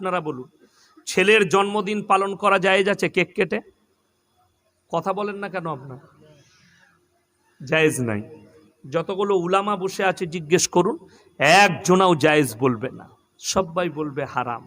আপনারা বলুন, ছেলের জন্মদিন পালন করা যায় যাচ্ছে কেক কেটে? কথা বলেন না কেন আপনার? জায়েজ নাই। যতগুলো উলামা বসে আছে, জিজ্ঞেস করুন, একজনাও জায়েজ বলবে না। সবাই বলবে হারাম,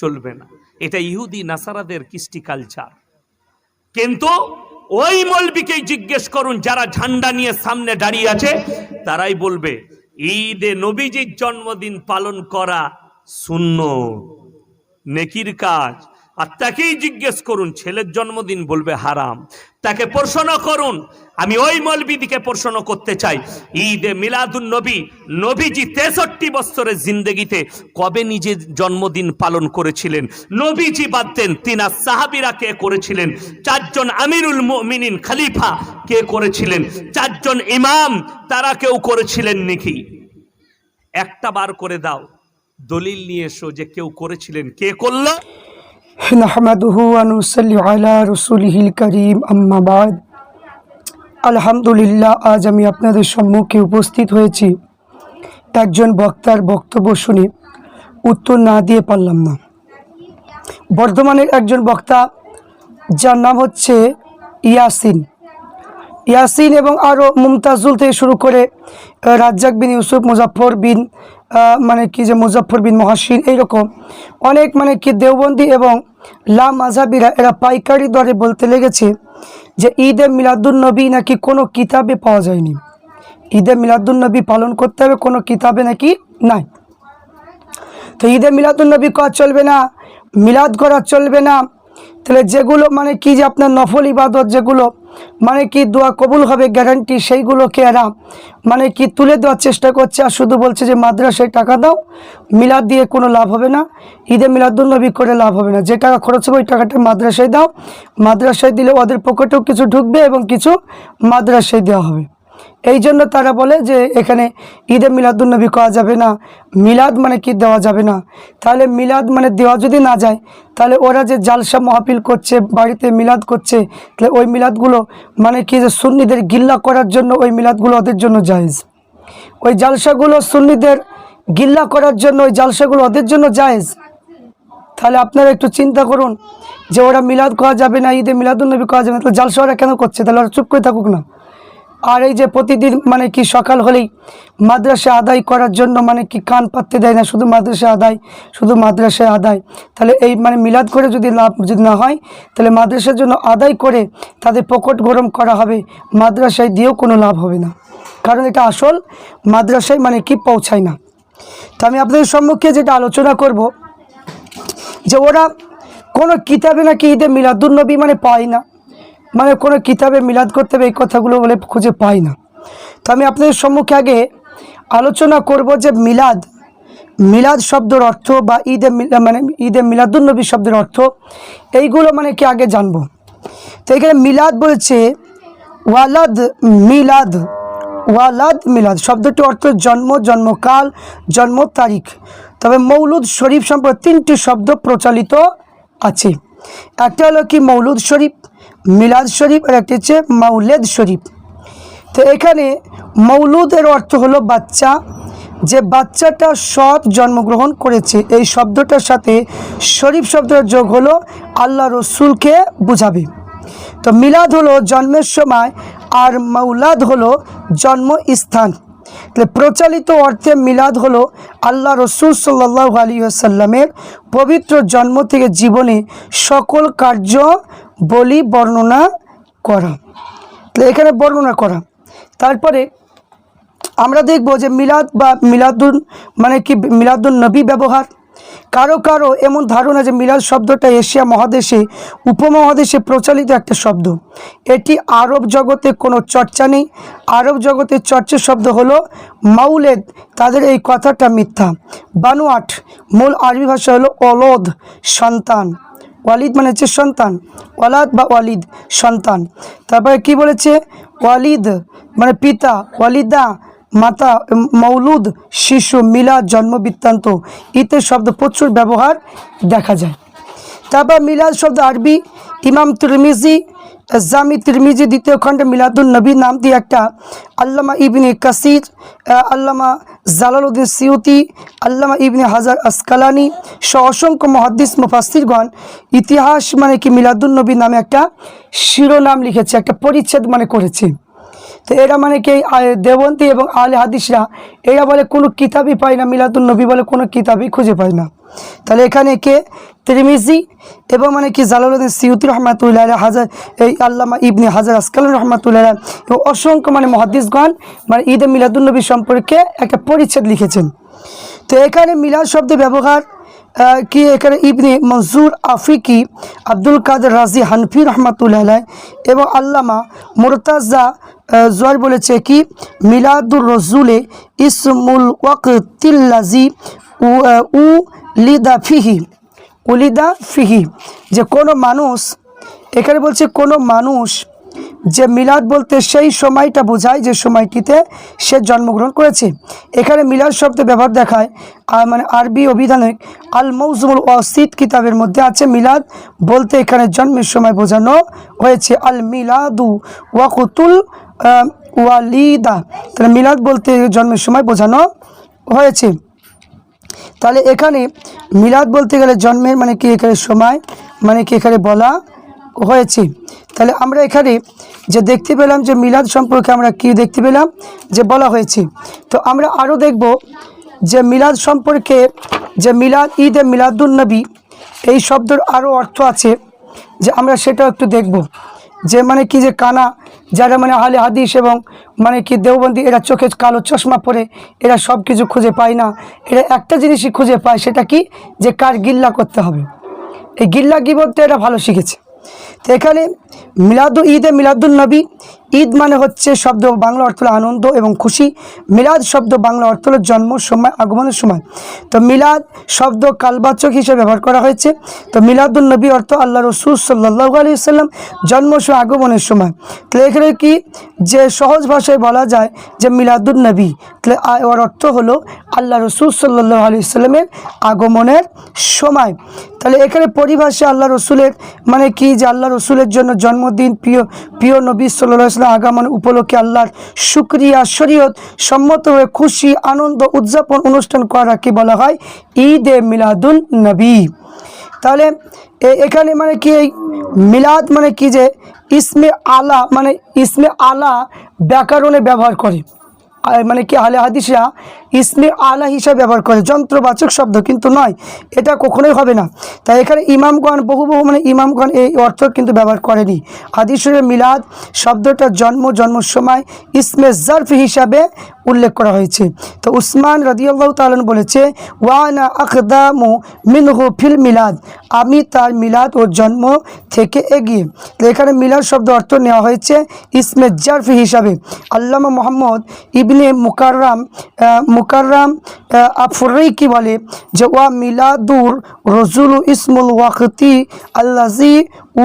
চলবে না। এটা ইহুদি, নাসারাদের কৃষ্টি কালচার কিন্তু ওই মলবিকেই জিজ্ঞেস করুন, যারা ঝান্ডা নিয়ে সামনে দাঁড়িয়ে আছে, তারাই বলবে, ঈদে নবীজির জন্মদিন পালন করা শূন্য নেকির কাজ। আর তাকেই জিজ্ঞেস করুন, ছেলের জন্মদিন বলবে হারাম। তাকে প্রশ্ন করুন, আমি ওই মলবিদিকে প্রশ্ন করতে চাই। ঈদে মিলাদুন নবী, নবীজি তেষট্টি বছরের জিন্দগিতে কবে নিজের জন্মদিন পালন করেছিলেন? নবীজি বাদ দেন, তিনা সাহাবিরা কে করেছিলেন? চারজন আমিরুল মুমিনিন খলিফা কে করেছিলেন? চারজন ইমাম, তারা কেউ করেছিলেন নাকি? একটা বার করে দাও। দলিল নিয়ে এসো যে কেউ করেছিলেন কে করলো نحمده ونصلي على رسوله الكريم أما بعد আলহামদুলিল্লাহ আজ আমি আপনাদের সম্মুখে উপস্থিত হয়েছি একজন বক্তার বক্তব্য শুনে উত্তর না দিয়ে পারলাম না বর্ধমানের একজন বক্তা যার নাম হচ্ছে ইয়াসিন ইয়াসিন এবং আরও মুমতাজুল থেকে শুরু করে আহ, রাজ্জাক বিন ইউসুফ মুজাফর বিন আহ, মানে কি যে মুজাফর বিন মহাসিন, এইরকম। অনেক মানে কি দেওবন্দি এবং লা মাঝাবিরা এরা পাইকারি দরে বলতে লেগেছে যে ঈদে মিলাদুল নবী নাকি কোনো কিতাবে পাওয়া যায়নি। ঈদে মিলাদুল নবী পালন করতে হবে, কোনো কিতাবে নাকি নাই। তো ঈদে মিলাদুল নবী করা চলবে না, মিলাদ করা চলবে না। তাহলে যেগুলো মানে কি যে আপনার নফল ইবাদত যেগুলো মানে কি দোয়া কবুল হবে গ্যারান্টি সেইগুলোকে এরা মানে কি তুলে দেওয়ার চেষ্টা করছে আর শুধু বলছে যে, মাদ্রাসায় টাকা দাও, মিলাদ দিয়ে কোনো লাভ হবে না, ঈদে মিলাদুল নবী করে লাভ হবে না। যে টাকা খরচ হবে, ওই টাকাটা মাদ্রাসায় দাও, মাদ্রাসায় দিলে ওদের পকেটেও কিছু ঢুকবে এবং কিছু মাদ্রাসায় দেওয়া হবে। এই জন্য তারা বলে যে এখানে ঈদে মিলাদুলনবী করা যাবে না। মিলাদ মানে কি দেওয়া যাবে না। তাহলে মিলাদ মানে দেওয়া যদি না যায়, তাহলে ওরা যে জালসা মহাপিল করছে, বাড়িতে মিলাদ করছে, তাহলে ওই মিলাদগুলো মানে কি যে সুন্নিদের গিল্লা করার জন্য ওই মিলাদগুলো ওদের জন্য জায়েজ। ওই জালসাগুলো সুন্নিদের গিল্লা করার জন্য, ওই জালসাগুলো ওদের জন্য জায়েজ। তাহলে আপনারা একটু চিন্তা করুন যে ওরা মিলাদ করা যাবে না, ঈদে মিলাদুলনবী করা যাবে না, তাহলে জালসা ওরা কেন করছে? তাহলে ওরা চুপ করে থাকুক না। আর এই যে প্রতিদিন মানে কি সকাল হলেই মাদ্রাসা আদায় করার জন্য মানে কি কান পাততে দেয় না, শুধু মাদ্রাসা আদায়, শুধু মাদ্রাসায় আদায়? তাহলে এই মানে মিলাদ করে যদি লাভ যদি না হয়, তাহলে মাদ্রাসার জন্য আদায় করে তাদের পকেট গরম করা হবে, মাদ্রাসায় দিয়েও কোনো লাভ হবে না। কারণ এটা আসল মাদ্রাসায় মানে কি পৌঁছায় না। তো আমি আপনাদের সম্মুখে যেটা আলোচনা করব, যে ওরা কোনো কিতাবে নাকি ঈদে মিলাদুলনবী মানে পায় না। মানে কোনো কিতাবে মিলাদ করতে হবে, এই কথাগুলো বলে খুঁজে পাই না। তো আমি আপনাদের সম্মুখে আগে আলোচনা করব যে মিলাদ মিলাদ শব্দের অর্থ বা ঈদে মানে ঈদে মিলাদুলনবী শব্দের অর্থ, এইগুলো মানে কি আগে জানব। তো এখানে মিলাদ বলছে, ওয়ালাদ মিলাদ ওয়ালাদ মিলাদ। শব্দটি অর্থ জন্ম, জন্মকাল, জন্ম তারিখ। তবে মৌলুদ শরীফ সম্পর্কে তিনটি শব্দ প্রচলিত আছে। একটা হলো কি মৌলুদ শরীফ মিলাদ শরীফ আর একটি হচ্ছে মাউলেদ শরীফ। তো এখানে মৌলুদের অর্থ হলো বাচ্চা। যে বাচ্চাটা সৎ জন্মগ্রহণ করেছে, এই শব্দটার সাথে শরীফ শব্দের যোগ হলো আল্লাহ রসুলকে বোঝাবে। তো মিলাদ হলো জন্মের সময় আর মৌলাদ হলো জন্মস্থান। তাহলে প্রচলিত অর্থে মিলাদ হলো আল্লাহ রসুল সাল্লাহ আলী আসাল্লামের পবিত্র জন্ম থেকে জীবনে সকল কার্য বলি বর্ণনা করা। তাহলে এখানে বর্ণনা করা। তারপরে আমরা দেখব যে মিলাদ বা মিলাদুন মানে কি মিলাদুন নবী ব্যবহার। কারও কারও এমন ধারণা যে মিলাদ শব্দটা এশিয়া মহাদেশে, উপমহাদেশে প্রচলিত একটা শব্দ। এটি আরব জগতে কোনো চর্চা নেই। আরব জগতের চর্চা শব্দ হলো মাউলেদ। তাদের এই কথাটা মিথ্যা। বানুয়াট মূল আরবি ভাষা হলো অলদ, সন্তান। ওয়ালিদ মানে হচ্ছে সন্তান। ওয়ালাদ বা ওয়ালিদ, সন্তান। তারপরে কি বলেছে? ওয়ালিদ মানে পিতা, ওয়ালিদা, মাতা, মৌলুদ, শিশু, মিলাদ, জন্ম বৃত্তান্ত। ইতে শব্দ প্রচুর ব্যবহার দেখা যায়। তারপর মিলাদ শব্দ আরবি, ইমাম তুরমিজি জামি তিরমিজি দ্বিতীয় খণ্ডে মিলাদুল নবী নাম দিয়ে একটা আল্লামা ইবনে কাসির আল্লামা জালালউদ্দিন সিউতি, আল্লামা ইবনে হাজার আসকালানি সহ অসংখ্য মহাদ্দিস মুফাসিরগণ ইতিহাস মানে কি মিলাদুল নবী নামে একটা শিরোনাম লিখেছে, একটা পরিচ্ছেদ মানে করেছে। তো এরা মানে কি দেবন্তী এবং আলে হাদিসরা, এরা বলে কোনো কিতাবই পায় না মিলাদুল নবী বলে কোনো কিতাবই খুঁজে পায় না। তাহলে এখানে কে তিরমিজি এবং মানে কি জালালুদ্দিন সিউতি রহমাতুল্লাহ হাজার এই আল্লামা ইবনে হাজার আসকাল রহমাতুল্লাহ এবং অসংখ্য মানে মহাদিসগণ মানে ঈদে মিলাদুল নবী সম্পর্কে একটা পরিচ্ছেদ লিখেছেন। তো এখানে মিলাদ শব্দ ব্যবহার কি এখানে ইবনে মনজুর আফ্রিকি আব্দুল কাদের রাজি হানফি রহমাতুল্লাহ এবং আল্লামা মুরতাজা জোয়ার বলেছে কি মিলাদুর রজুলে ইসমুল ওয়াক্তিল্লাজি উ আহ, উ লিদা ফিহি উলিদা ফিহি, যে কোনো মানুষ, এখানে বলছে কোনো মানুষ যে মিলাদ বলতে সেই সময়টা বোঝায় যে সময়টিতে সে জন্মগ্রহণ করেছে। এখানে মিলাদ শব্দ ব্যবহার দেখায় মানে আরবি অভিধানে আল মৌজুমুল ওয়াসিদ কিতাবের মধ্যে আছে মিলাদ বলতে এখানে জন্মের সময় বোঝানো হয়েছে। আল মিলাদু ওয়াকুতুল ওয়ালিদা, তাহলে মিলাদ বলতে জন্মের সময় বোঝানো হয়েছে। তাহলে এখানে মিলাদ বলতে গেলে জন্মের মানে কি এখানে সময় মানে কি এখানে বলা হয়েছে। তাহলে আমরা এখানে যে দেখতে পেলাম যে মিলাদ সম্পর্কে আমরা কি দেখতে পেলাম, যে বলা হয়েছে। তো আমরা আরও দেখব যে মিলাদ সম্পর্কে যে মিলাদ, ঈদে মিলাদুল নবী, এই শব্দের আরও অর্থ আছে, যে আমরা সেটাও একটু দেখব। যে মানে কি যে কানা, যারা মানে আহলে হাদিস এবং মানে কি দেওবন্দি, এরা চোখে কালো চশমা পরে, এরা সব কিছু খুঁজে পায় না। এরা একটা জিনিসই খুঁজে পায়, সেটা কি? যে কার গিল্লা করতে হবে। এই গিল্লা গিবতে এরা ভালো শিখেছে। তো এখানে মিলাদু ঈদে মিলাদুল নবী ঈদ মানে হচ্ছে শব্দ বাংলা অর্থ হলো আনন্দ এবং খুশি। মিলাদ শব্দ বাংলা অর্থ হলো জন্ম, সময়, আগমনের সময়। তো মিলাদ শব্দ কালবাচক হিসেবে ব্যবহার করা হয়েছে। তো মিলাদুল নবী অর্থ আল্লাহ রসুল সাল্লাহ আলি সাল্লাম জন্ম, সময়, আগমনের সময়। তাহলে এখানে কি যে সহজ ভাষায় বলা যায় যে মিলাদুল নবী, তাহলে ওর অর্থ হলো আল্লাহ রসুল সাল্লাহ আলি সাল্লামের আগমনের সময়। তাহলে এখানে পরিভাষা আল্লাহ রসুলের মানে কি? যে আল্লাহ রসুলের জন্য জন্মদিন, প্রিয় প্রিয় নবী সাল্লাহ সাল্লাম আগমন উপলক্ষে আল্লাহর শুক্রিয়া, শরীয়ত, সম্মত হয়ে খুশি, আনন্দ, উদযাপন অনুষ্ঠান করাকে বলা হয় ঈদ এ মিলাদুল নবী। তাহলে এখানে মানে কি এই মিলাদ মানে কি যে ইসমে আলা মানে ইসমে আলা ব্যাকরণে ব্যবহার করে। মানে কি আলে হাদিসরা ইসমে আলা হিসাবে ব্যবহার করে। যন্ত্রবাচক শব্দ কিন্তু নয়, এটা কখনোই হবে না। তাই এখানে ইমামগণ বহু বহু মানে ইমামগণ এই অর্থ কিন্তু ব্যবহার করেনি। হাদিসের মিলাদ শব্দটা জন্ম জন্ম সময় ইসমে জার্ফ হিসাবে উল্লেখ করা হয়েছে। তো উসমান রদিয়াল্লাহ তালন বলেছে, ওয়ানা আখদামু মিনহু ফিল মিলাদ। আমি তার মিলাদ ও জন্ম থেকে এগিয়ে। তো এখানে মিলাদ শব্দ অর্থ নেওয়া হয়েছে ইসমে জার্ফ হিসাবে। আল্লামা মোহাম্মদ ইবনে মুকাররাম মুকাররাম আফরিকি বলে যে, ওয়া মিলাদুর রজুল ইসমুল ওয়াকতি আল্লাজি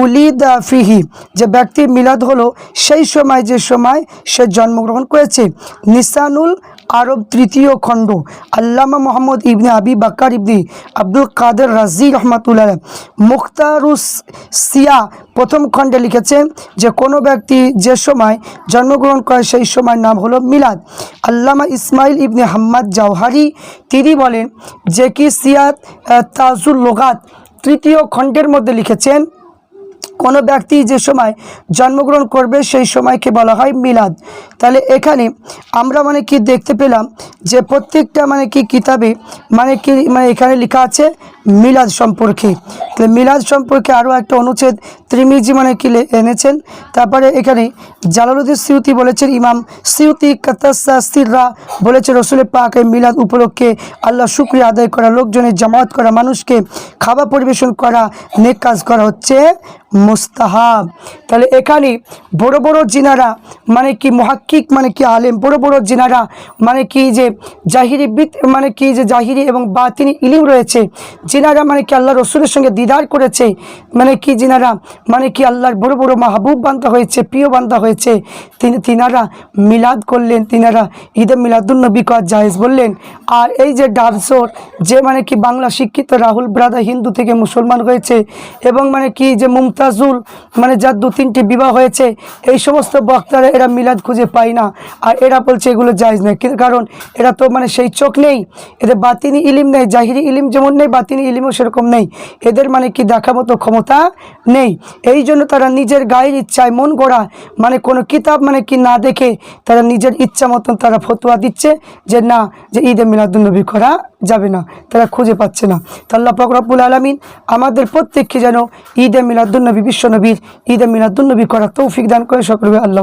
উলিদা ফিহি। যে ব্যক্তি মিলাদ হলো সেই সময়, যে সময় সে জন্মগ্রহণ করেছে। নিসানুল আরব তৃতীয় খণ্ড, আল্লামা মোহাম্মদ ইবনে আবি বাক্কার ইবনি আব্দুল কাদের রাজি রহমাতুল্লাহ মুখতারুস সিয়া প্রথম খণ্ডে লিখেছেন যে, কোনো ব্যক্তি যে সময় জন্মগ্রহণ করে সেই সময় নাম হলো মিলাদ। আল্লামা ইসমাইল ইবনে হাম্মাদ জাওহারি, তিনি বলেন যে কি সিয়াত তাজুল লোগাত তৃতীয় খণ্ডের মধ্যে লিখেছেন কোনো ব্যক্তি যে সময় জন্মগ্রহণ করবে, সেই সময়কে বলা হয় মিলাদ। তাহলে এখানে আমরা মানে কি দেখতে পেলাম যে প্রত্যেকটা মানে কি কিতাবে মানে কি মানে এখানে লেখা আছে মিলাদ সম্পর্কে। তাহলে মিলাদ সম্পর্কে আরও একটা অনুচ্ছেদ ত্রিমিজি মানে কি এনেছেন? তারপরে এখানে জালালুদ্দিন সিউতি বলেছেন, ইমাম সিউতি কাতাসা সিররা বলেছে রসুলের পাক মিলাদ উপলক্ষে আল্লাহ শুক্রিয়া আদায় করা লোকজনের জামাত করা, মানুষকে খাবার পরিবেশন করা, নেক কাজ করা হচ্ছে মুস্তাহাব। তাহলে এখানে বড় বড় জিনারা মানে কি মহাক্কিক মানে কি আলেম, বড় বড় জিনারা মানে কি যে জাহিরি বিদ মানে কি যে জাহিরি এবং বাতিনি ইলিম রয়েছে জিনারা মানে কি আল্লাহ রসুলের সঙ্গে দিদার করেছে? মানে কি জিনারা? মানে কি আল্লাহর বড় বড় মাহবুব বান্ধা হয়েছে, প্রিয় বান্ধা হয়েছে? তিনি তিনারা মিলাদ করলেন, তিনারা ঈদে মিলাদুলনবী কর জায়েজ বললেন। আর এই যে ডাবসোর যে মানে কি বাংলা শিক্ষিত রাহুল ব্রাদা হিন্দু থেকে মুসলমান হয়েছে, এবং মানে কি যে মুমতাজুল মানে যার দু তিনটি বিবাহ হয়েছে, এই সমস্ত বক্তারা এরা মিলাদ খুঁজে পায় না। আর এরা বলছে এগুলো জায়জ নেই কারণ এরা তো মানে সেই চোখ নেই, এদের বাতিনি ইলিম নেই, জাহিরি ইলিম যেমন নেই, বাতিনি ইলিমও সেরকম নেই। এদের মানে কি দেখা মতো ক্ষমতা নেই। এই জন্য তারা নিজের গায়ের ইচ্ছায় মন গড়া মানে কোনো কিতাব মানে কি না দেখে তারা নিজের ইচ্ছা মতন তারা ফতোয়া দিচ্ছে যে না, যে ঈদে মিলাদুলনবী করা যাবে না। তারা খুঁজে পাচ্ছে না। তো আল্লাহ ফকরাবুল আলমিন আমাদের প্রত্যেককে যেন ঈদে মিলাদুলনবী বিশ্বনবীর ঈদে মিলাদুলনবী করা তৌফিক দান করে। সকলে আল্লাহ